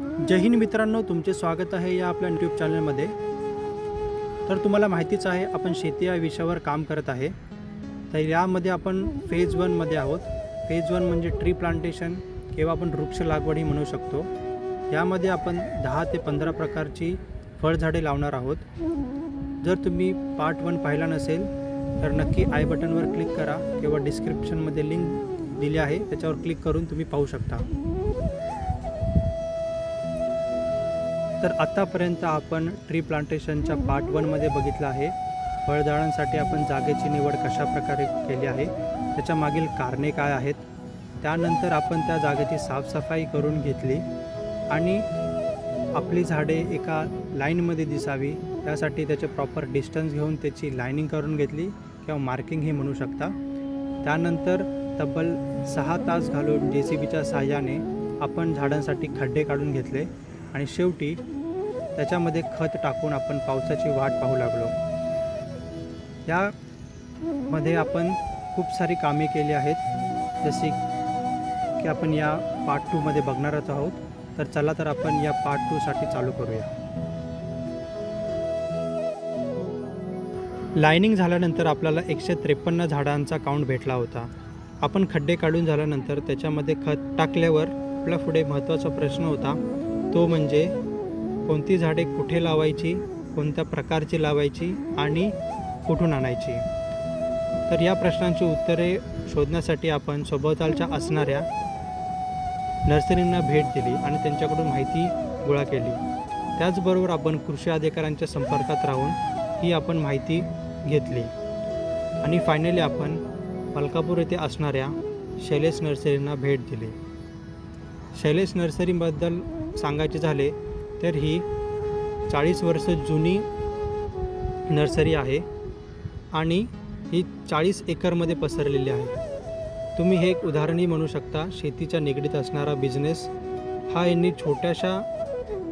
जय हिंद मित्रांनो तुमचे स्वागत आहे या आपल्या यूट्यूब चॅनलमध्ये तर तुम्हाला माहितीच आहे आपण शेती या विषयावर काम करत आहे. तर यामध्ये आपण फेज वनमध्ये आहोत. फेज वन म्हणजे ट्री प्लांटेशन किंवा आपण वृक्ष लागवडही म्हणू शकतो. यामध्ये आपण दहा ते पंधरा प्रकारची फळझाडे लावणार आहोत. जर तुम्ही पार्ट वन पाहिला नसेल तर नक्की आय बटनवर क्लिक करा किंवा डिस्क्रिप्शनमध्ये लिंक दिली आहे त्याच्यावर क्लिक करून तुम्ही पाहू शकता. तर आत्तापर्यंत आपण ट्री प्लांटेशनच्या पार्ट वनमध्ये बघितलं आहे. फळझाडांसाठी आपण जागेची निवड कशा प्रकारे केली आहे त्याच्या मागील कारणे काय आहेत त्यानंतर आपण त्या जागेची साफसफाई करून घेतली आणि आपली झाडे एका लाईनमध्ये दिसावी त्यासाठी त्याचे प्रॉपर डिस्टन्स घेऊन त्याची लाईनिंग करून घेतली किंवा मार्किंग ही म्हणू शकता. त्यानंतर तब्बल सहा तास घालून जे सी बीच्या साहाय्याने आपण झाडांसाठी खड्डे काढून घेतले आणि शेवटी त्याच्यामध्ये खत टाकून आपण पावसाची वाट पाहू लागलो. यामध्ये आपण खूप सारी कामे केली आहेत. जशी की आपण या पार्ट टूमध्ये बघणारच आहोत. तर चला तर आपण या पार्ट टूसाठी चालू करूया. लाईनिंग झाल्यानंतर आपल्याला एकशे त्रेपन्न झाडांचा काउंट भेटला होता. आपण खड्डे काढून झाल्यानंतर त्याच्यामध्ये खत टाकल्यावर आपला पुढे महत्त्वाचा प्रश्न होता. तो म्हणजे कोणती झाडे कुठे लावायची कोणत्या प्रकारची लावायची आणि कुठून आणायची? तर या प्रश्नांची उत्तरे शोधण्यासाठी आपण सभोवतालच्या असणाऱ्या नर्सरींना भेट दिली आणि त्यांच्याकडून माहिती गोळा केली. त्याचबरोबर आपण कृषी अधिकाऱ्यांच्या संपर्कात राहून ही आपण माहिती घेतली. आणि फायनली आपण मलकापूर येथे असणाऱ्या शैलेश नर्सरींना भेट दिली. शैलेश नर्सरीबद्दल सांगायचे झाले तर ही चाळीस वर्ष जुनी नर्सरी आहे आणि ही चाळीस एकरमध्ये पसरलेली आहे. तुम्ही हे एक उदाहरणही म्हणू शकता शेतीच्या निगडीत असणारा बिझनेस हा यांनी छोट्याशा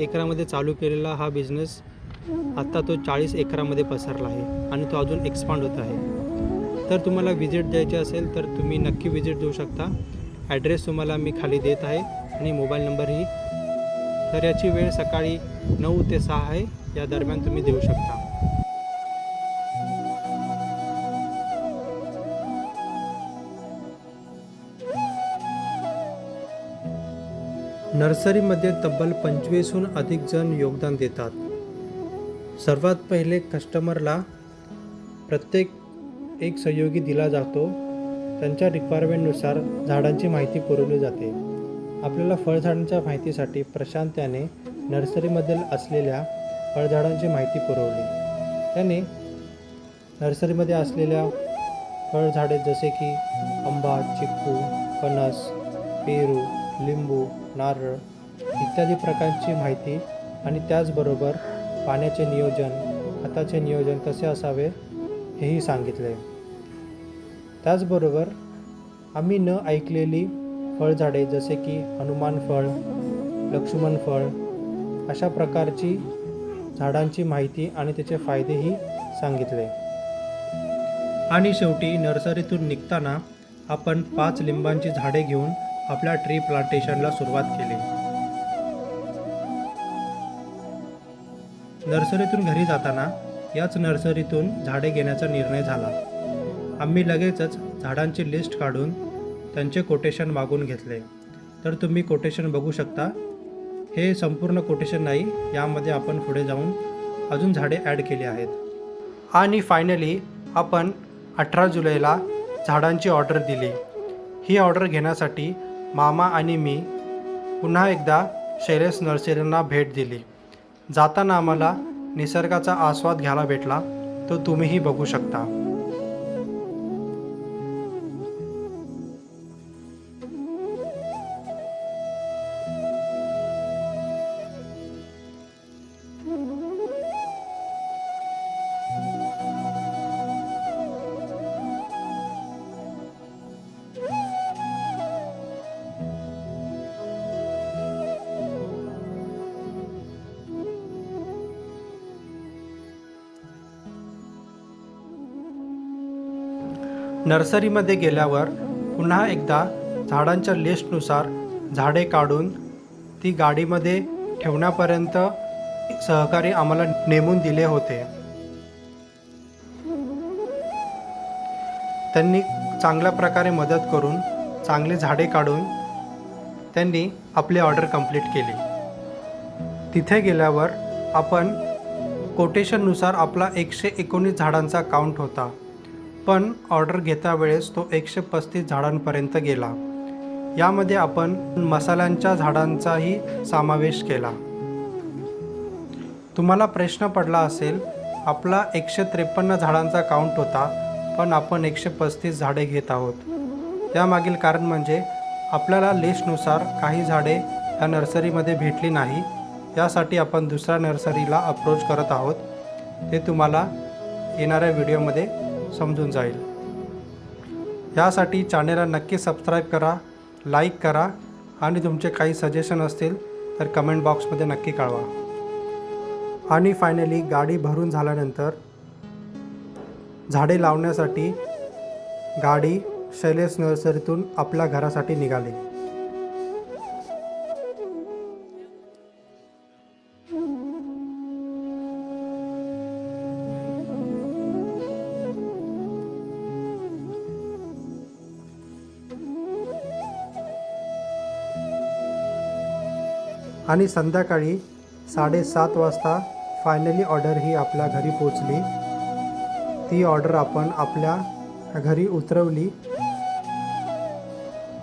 एकरामध्ये चालू केलेला हा बिझनेस आत्ता तो चाळीस एकरामध्ये पसरला आहे आणि तो अजून एक्सपांड होत आहे. तर तुम्हाला विजिट द्यायची असेल तर तुम्ही नक्की विजिट देऊ शकता. ॲड्रेस तुम्हाला मी खाली देत आहे आणि मोबाईल नंबरही तर याची वेळ सकाळी नऊ ते सहा आहे. या दरम्यान तुम्ही देऊ शकता. नर्सरीमध्ये तब्बल पंचवीसहून अधिक जण योगदान देतात. सर्वात पहिले कस्टमरला प्रत्येक एक सहयोगी दिला जातो. त्यांच्या रिक्वायरमेंटनुसार झाडांची माहिती पुरवली जाते. आपल्याला फळझाडांच्या माहितीसाठी प्रशांत याने नर्सरीमधील असलेल्या फळझाडांची माहिती पुरवली. त्याने नर्सरीमध्ये असलेल्या फळझाडे जसे की आंबा चिक्कू फणस पेरू लिंबू नारळ इत्यादी प्रकारची माहिती आणि त्याचबरोबर पाण्याचे नियोजन खताचे नियोजन कसे असावे हेही सांगितले. त्याचबरोबर आम्ही न ऐकलेली फळझाडे जसे की हनुमान फळ लक्ष्मण फळ अशा प्रकारची झाडांची माहिती आणि त्याचे फायदेही सांगितले. आणि शेवटी नर्सरीतून निघताना आपण पाच लिंबांची झाडे घेऊन आपल्या ट्री प्लांटेशनला सुरुवात केली. नर्सरीतून घरी जाताना याच नर्सरीतून झाडे घेण्याचा निर्णय झाला. आम्ही लगेचच झाडांची लिस्ट काढून त्यांचे कोटेशन मागून घेतले. तर तुम्ही कोटेशन बघू शकता. हे संपूर्ण कोटेशन नाही यामध्ये आपण पुढे जाऊन अजून झाडे ॲड केली आहेत. आणि फायनली आपण अठरा जुलैला झाडांची ऑर्डर दिली. ही ऑर्डर घेण्यासाठी मामा आणि मी पुन्हा एकदा शैलेश नर्सरींना भेट दिली. जाताना आम्हाला निसर्गाचा आस्वाद घ्यायला भेटला तो तुम्हीही बघू शकता. नर्सरीमध्ये गेल्यावर पुन्हा एकदा झाडांच्या लिस्टनुसार झाडे काढून ती गाडीमध्ये ठेवण्यापर्यंत सहकारी आम्हाला नेमून दिले होते. त्यांनी चांगल्या प्रकारे मदत करून चांगले झाडे काढून त्यांनी आपली ऑर्डर कंप्लीट केली. तिथे गेल्यावर आपण कोटेशननुसार आपला एकशे एकोणीस झाडांचा काउंट होता. पण ऑर्डर घेता वेळेस तो एकशे पस्तीस झाडांपर्यंत गेला. यामध्ये आपण मसाल्यांच्या झाडांचाही समावेश केला. तुम्हाला प्रश्न पडला असेल आपला एकशे त्रेपन्न झाडांचा काउंट होता पण आपण एकशे पस्तीस झाडे घेत आहोत. त्यामागील कारण म्हणजे आपल्याला लिस्टनुसार काही झाडे या नर्सरीमध्ये भेटली नाही. यासाठी आपण दुसऱ्या नर्सरीला अप्रोच करत आहोत. ते तुम्हाला येणाऱ्या व्हिडिओमध्ये समजून जाईल. यासाठी चॅनेलला नक्की सबस्क्राईब करा लाईक करा आणि तुमचे काही सजेशन असतील तर कमेंट बॉक्समध्ये नक्की कळवा. आणि फायनली गाडी भरून झाल्यानंतर झाडे लावण्यासाठी गाडी शैलेश नर्सरीतून आपल्या घरासाठी निघाली. आणि संध्याकाळी साडेसात वाजता फायनली ऑर्डर ही आपल्या घरी पोचली. ती ऑर्डर आपण आपल्या घरी उतरवली.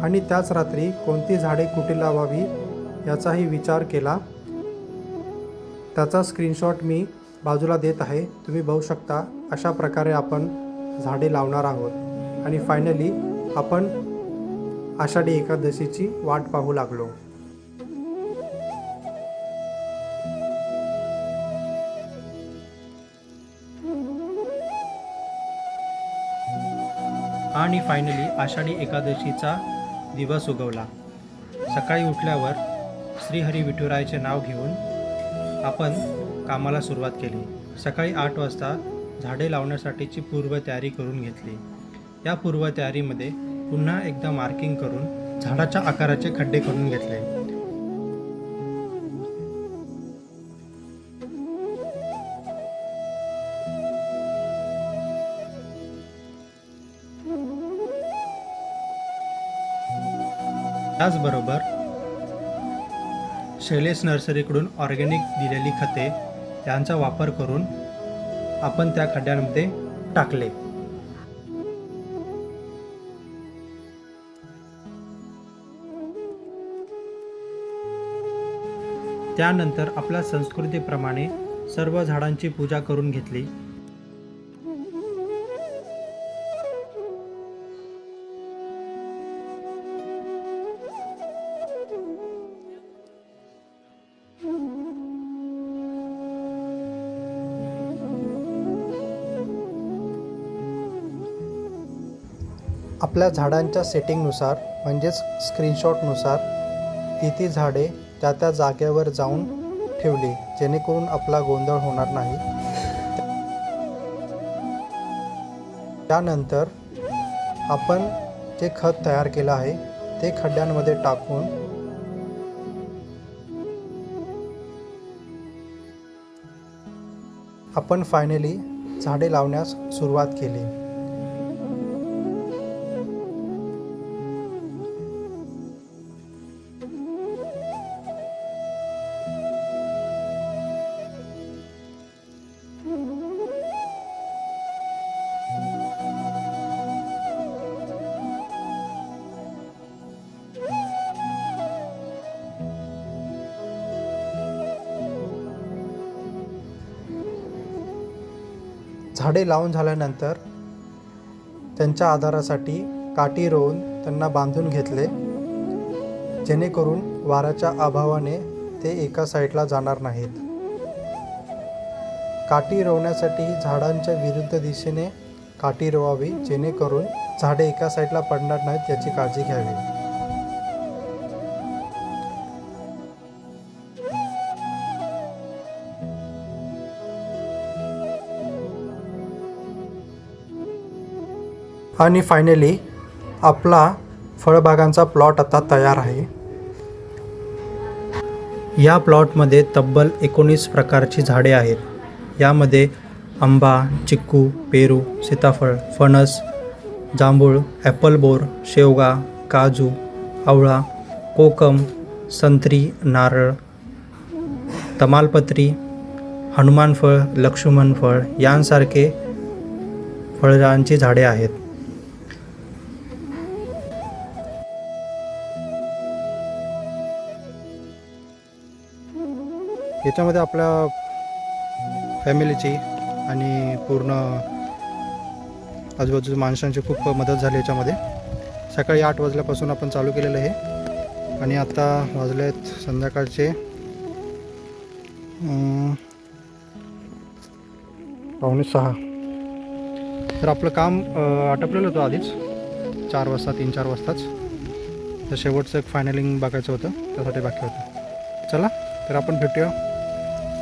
आणि त्याच रात्री कोणती झाडे कुठे लावावी याचाही विचार केला. त्याचा स्क्रीनशॉट मी बाजूला देत आहे. तुम्ही बघू शकता अशा प्रकारे आपण झाडे लावणार आहोत. आणि फायनली आपण आषाढी एकादशीची वाट पाहू लागलो. आणि फायनली आषाढी एकादशीचा दिवस उगवला. सकाळी उठल्यावर श्रीहरी विठुरायाचे नाव घेऊन आपण कामाला सुरुवात केली. सकाळी आठ वाजता झाडे लावण्यासाठीची पूर्वतयारी करून घेतली. या पूर्वतयारीमध्ये पुन्हा एकदा मार्किंग करून झाडाच्या आकाराचे खड्डे करून घेतले. त्याचबरोबर शैलेश नर्सरीकडून ऑर्गॅनिक दिलेली खते यांचा वापर करून आपण त्या खड्ड्यांमध्ये टाकले. त्यानंतर आपल्या संस्कृतीप्रमाणे सर्व झाडांची पूजा करून घेतली. आपल्या झाडांच्या सेटिंगनुसार म्हणजेच स्क्रीनशॉटनुसार ती ती झाडे त्या त्या जागेवर जाऊन ठेवली जेणेकरून आपला गोंधळ होणार नाही. त्यानंतर आपण जे खत तयार केलं आहे ते खड्ड्यांमध्ये टाकून आपण फायनली झाडे लावण्यास सुरुवात केली. झाडे लावून झाल्यानंतर त्यांच्या आधारासाठी काठी रोवून त्यांना बांधून घेतले जेणेकरून वाऱ्याच्या अभावाने ते एका साईडला जाणार नाहीत. काठी रोवण्यासाठी झाडांच्या विरुद्ध दिशेने काठी रोवावी जेणेकरून झाडे एका साईडला पडणार नाहीत याची काळजी घ्यावी. आणि फायनली आपला फळबागांचा प्लॉट आता तयार आहे. या प्लॉटमध्ये तब्बल एकोणीस प्रकारची झाडे आहेत. यामध्ये आंबा चिक्कू पेरू सीताफळ फणस जांभूळ ॲपल बोर शेवगा काजू आवळा कोकम संत्री नारळ तमालपत्री हनुमान फळ लक्ष्मण फळ यांसारखे फळांची झाडे आहेत. याच्यामध्ये आपल्या फॅमिलीची आणि पूर्ण आजूबाजूच्या माणसांची खूप मदत झाली याच्यामध्ये. सकाळी आठ वाजल्यापासून आपण चालू केलेलं आहे. आणि आत्ता वाजले आहेत संध्याकाळचे पावणे सहा. तर आपलं काम आटपलेलं होतं आधीच. चार वाजता तीन चार वाजताच. तर शेवटचं एक फायनलिंग बघायचं होतं. त्यासाठी बाकी होतं. चला तर आपण भेटूया.